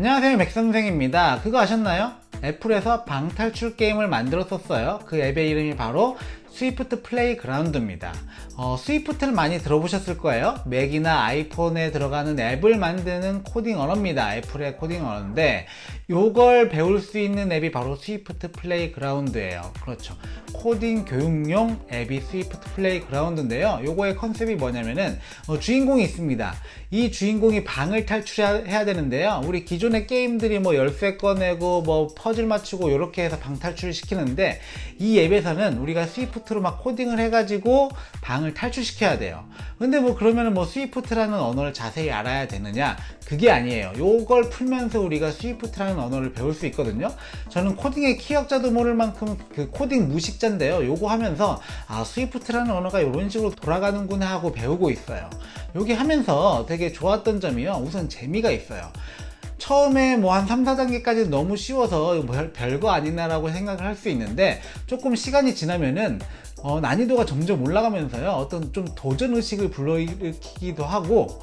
안녕하세요 맥선생입니다 그거 아셨나요? 애플에서 방탈출 게임을 만들었었어요 그 앱의 이름이 바로 스위프트 플레이그라운드입니다. 어, 스위프트를 많이 들어보셨을 거예요. 맥이나 아이폰에 들어가는 앱을 만드는 코딩 언어입니다. 애플의 코딩 언어인데 요걸 배울 수 있는 앱이 바로 스위프트 플레이그라운드예요. 그렇죠. 코딩 교육용 앱이 스위프트 플레이그라운드인데요. 요거의 컨셉이 뭐냐면은 어, 주인공이 있습니다. 이 주인공이 방을 탈출해야 되는데요. 우리 기존의 게임들이 뭐 열쇠 꺼내고 뭐 퍼즐 맞추고 이렇게 해서 방 탈출을 시키는데 이 앱에서는 우리가 스위프트 로 막 코딩을 해가지고 방을 탈출시켜야 돼요. 근데 뭐 그러면은 뭐 스위프트라는 언어를 자세히 알아야 되느냐? 그게 아니에요. 요걸 풀면서 우리가 스위프트라는 언어를 배울 수 있거든요. 저는 코딩의 키역자도 모를 만큼 그 코딩 무식자인데요. 요거 하면서 아 스위프트라는 언어가 이런 식으로 돌아가는구나 하고 배우고 있어요. 여기 하면서 되게 좋았던 점이요. 우선 재미가 있어요 처음에 뭐 한 3, 4단계까지 너무 쉬워서 뭐 별, 별거 아니나라고 생각을 할 수 있는데 조금 시간이 지나면은 어, 난이도가 점점 올라가면서요 어떤 좀 도전 의식을 불러일으키기도 하고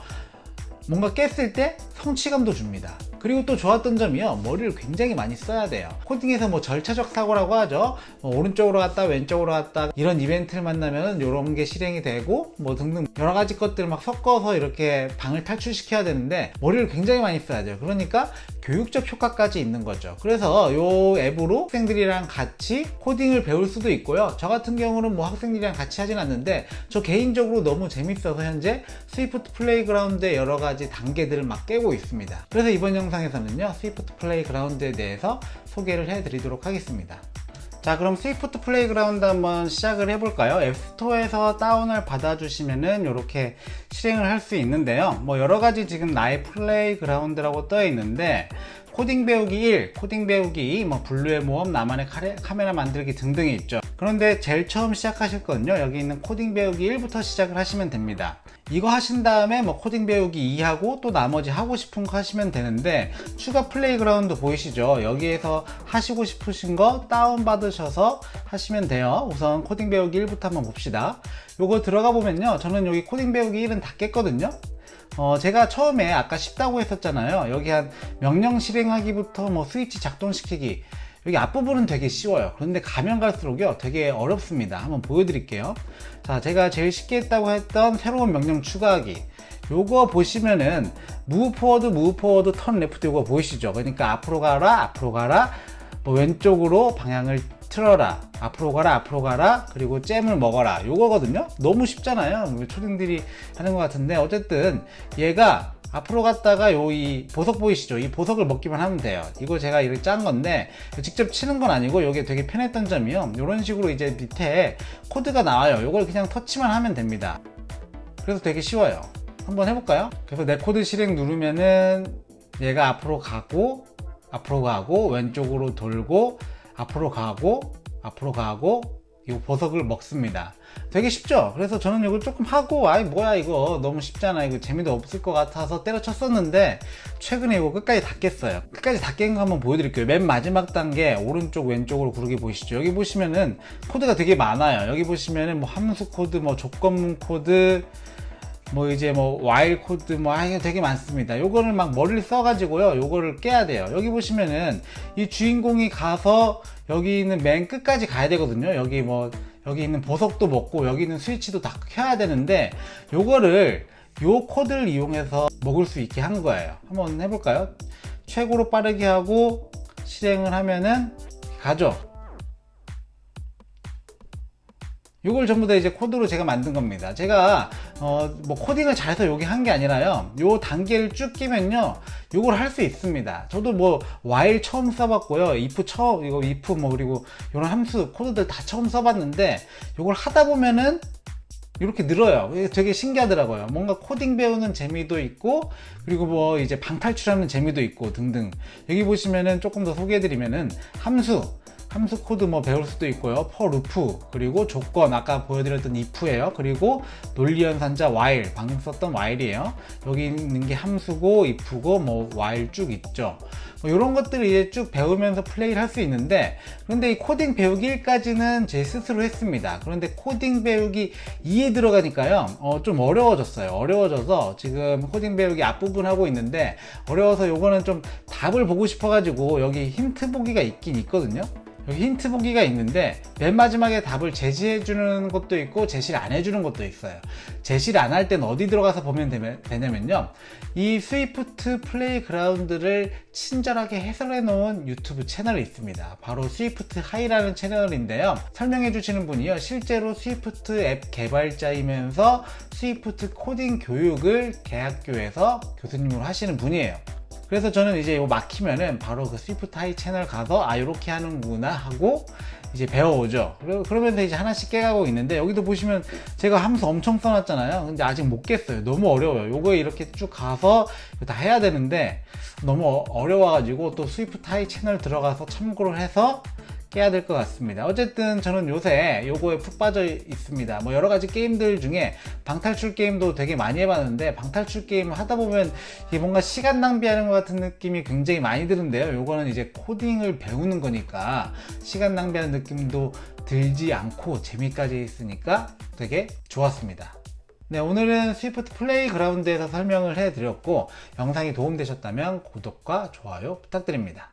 뭔가 깼을 때 성취감도 줍니다. 그리고 또 좋았던 점이요. 머리를 굉장히 많이 써야 돼요. 코딩에서 뭐 절차적 사고라고 하죠. 뭐 오른쪽으로 갔다 왼쪽으로 갔다 이런 이벤트를 만나면 이런 게 실행이 되고 뭐 등등 여러 가지 것들을 막 섞어서 이렇게 방을 탈출시켜야 되는데 머리를 굉장히 많이 써야 돼요. 그러니까 교육적 효과까지 있는 거죠. 그래서 이 앱으로 학생들이랑 같이 코딩을 배울 수도 있고요. 저 같은 경우는 뭐 학생들이랑 같이 하진 않는데 저 개인적으로 너무 재밌어서 현재 스위프트 플레이그라운드의 여러 가지 단계들을 막 깨고 있습니다. 그래서 이번 영상 에서는요, 스위프트 플레이그라운드에 대해서 소개를 해드리도록 하겠습니다. 자 그럼 스위프트 플레이그라운드 한번 시작을 해볼까요? 앱스토어에서 다운을 받아주시면은 이렇게 실행을 할 수 있는데요. 뭐 여러가지 지금 나의 플레이그라운드라고 떠 있는데 코딩 배우기 1, 코딩 배우기 2, 뭐 블루의 모험, 나만의 카레, 카메라 만들기 등등이 있죠. 그런데 제일 처음 시작하실 건요. 여기 있는 코딩 배우기 1부터 시작을 하시면 됩니다. 이거 하신 다음에 뭐 코딩 배우기 2하고 또 나머지 하고 싶은 거 하시면 되는데 추가 플레이그라운드 보이시죠? 여기에서 하시고 싶으신 거 다운 받으셔서 하시면 돼요. 우선 코딩 배우기 1부터 한번 봅시다. 요거 들어가 보면요. 저는 여기 코딩 배우기 1은 다 깼거든요. 어, 제가 처음에 아까 쉽다고 했었잖아요. 여기 한 명령 실행하기부터 뭐 스위치 작동시키기. 여기 앞부분은 되게 쉬워요. 그런데 가면 갈수록요 되게 어렵습니다. 한번 보여드릴게요. 자, 제가 제일 쉽게 했다고 했던 새로운 명령 추가하기. 요거 보시면은 move forward, move forward, turn left 요거 보이시죠? 그러니까 앞으로 가라, 앞으로 가라, 뭐 왼쪽으로 방향을 틀어라 앞으로 가라 앞으로 가라 그리고 잼을 먹어라 요거거든요 너무 쉽잖아요 뭐 초딩들이 하는 것 같은데 어쨌든 얘가 앞으로 갔다가 요 이 보석 보이시죠? 이 보석을 먹기만 하면 돼요. 이거 제가 이렇게 짠 건데 직접 치는 건 아니고 이게 되게 편했던 점이요. 이런 식으로 이제 밑에 코드가 나와요. 요걸 그냥 터치만 하면 됩니다. 그래서 되게 쉬워요. 한번 해볼까요? 그래서 내 코드 실행 누르면은 얘가 앞으로 가고 앞으로 가고 왼쪽으로 돌고 앞으로 가고 앞으로 가고 이 보석을 먹습니다. 되게 쉽죠? 그래서 저는 이걸 조금 하고 아이 뭐야 이거 너무 쉽잖아 이거 재미도 없을 것 같아서 때려쳤었는데 최근에 이거 끝까지 다 깼어요. 끝까지 다 깬 거 한번 보여드릴게요. 맨 마지막 단계 오른쪽 왼쪽으로 구르기 보이시죠? 여기 보시면은 코드가 되게 많아요. 여기 보시면은 뭐 함수 코드, 뭐 조건문 코드 뭐 이제 뭐 와일 코드 뭐 아예 되게 많습니다. 요거를 막 머리를 써가지고요. 요거를 깨야 돼요. 여기 보시면은 이 주인공이 가서 여기 있는 맨 끝까지 가야 되거든요. 여기 뭐 여기 있는 보석도 먹고 여기 있는 스위치도 다 켜야 되는데 요거를 요 코드를 이용해서 먹을 수 있게 한 거예요. 한번 해볼까요? 최고로 빠르게 하고 실행을 하면은 가죠. 요걸 전부 다 이제 코드로 제가 만든 겁니다. 제가 어, 뭐 코딩을 잘해서 여기 한 게 아니라요. 요 단계를 쭉 끼면요. 요걸 할 수 있습니다. 저도 뭐 while 처음 써봤고요. if 처음 이거 if 뭐 그리고 이런 함수 코드들 다 처음 써봤는데 요걸 하다 보면은 이렇게 늘어요. 되게 신기하더라고요. 뭔가 코딩 배우는 재미도 있고, 그리고 뭐 이제 방탈출하는 재미도 있고 등등. 여기 보시면은 조금 더 소개해드리면은 함수, 함수 코드 뭐 배울 수도 있고요. for 루프 그리고 조건 아까 보여드렸던 if예요. 그리고 논리 연산자 while 방금 썼던 while이에요. 여기 있는 게 함수고 if고 뭐 while 쭉 있죠. 뭐 이런 것들을 이제 쭉 배우면서 플레이를 할 수 있는데 그런데 이 코딩 배우기 1까지는 제 스스로 했습니다. 그런데 코딩 배우기 2에 들어가니까요, 어, 좀 어려워졌어요. 어려워져서 지금 코딩 배우기 앞부분 하고 있는데 어려워서 요거는 좀 답을 보고 싶어가지고 여기 힌트 보기가 있긴 있거든요. 여기 힌트 보기가 있는데 맨 마지막에 답을 제시해 주는 것도 있고 제시를 안 해주는 것도 있어요. 제시를 안 할 땐 어디 들어가서 보면 되냐면요. 이 스위프트 플레이그라운드를 친절하게 해설해 놓은 유튜브 채널이 있습니다. 바로 스위프트 하이라는 채널인데요. 설명해 주시는 분이요. 실제로 스위프트 앱 개발자이면서 스위프트 코딩 교육을 대학교에서 교수님으로 하시는 분이에요. 그래서 저는 이제 이거 막히면은 바로 그 스위프트 하이 채널 가서 아 이렇게 하는구나 하고 이제 배워오죠. 그러- 그러면서 이제 하나씩 깨가고 있는데 여기도 보시면 제가 함수 엄청 써놨잖아요. 근데 아직 못 깼어요. 너무 어려워요. 요거 이렇게 쭉 가서 다 해야 되는데 너무 어- 어려워가지고 또 스위프트 하이 채널 들어가서 참고를 해서 깨야 될 것 같습니다. 어쨌든 저는 요새 요거에 푹 빠져 있습니다. 뭐 여러 가지 게임들 중에 방탈출 게임도 되게 많이 해봤는데 방탈출 게임 하다 보면 이게 뭔가 시간 낭비하는 것 같은 느낌이 굉장히 많이 드는데요. 요거는 이제 코딩을 배우는 거니까 시간 낭비하는 느낌도 들지 않고 재미까지 있으니까 되게 좋았습니다. 네, 오늘은 스위프트 플레이그라운드에서 설명을 해드렸고 영상이 도움되셨다면 구독과 좋아요 부탁드립니다.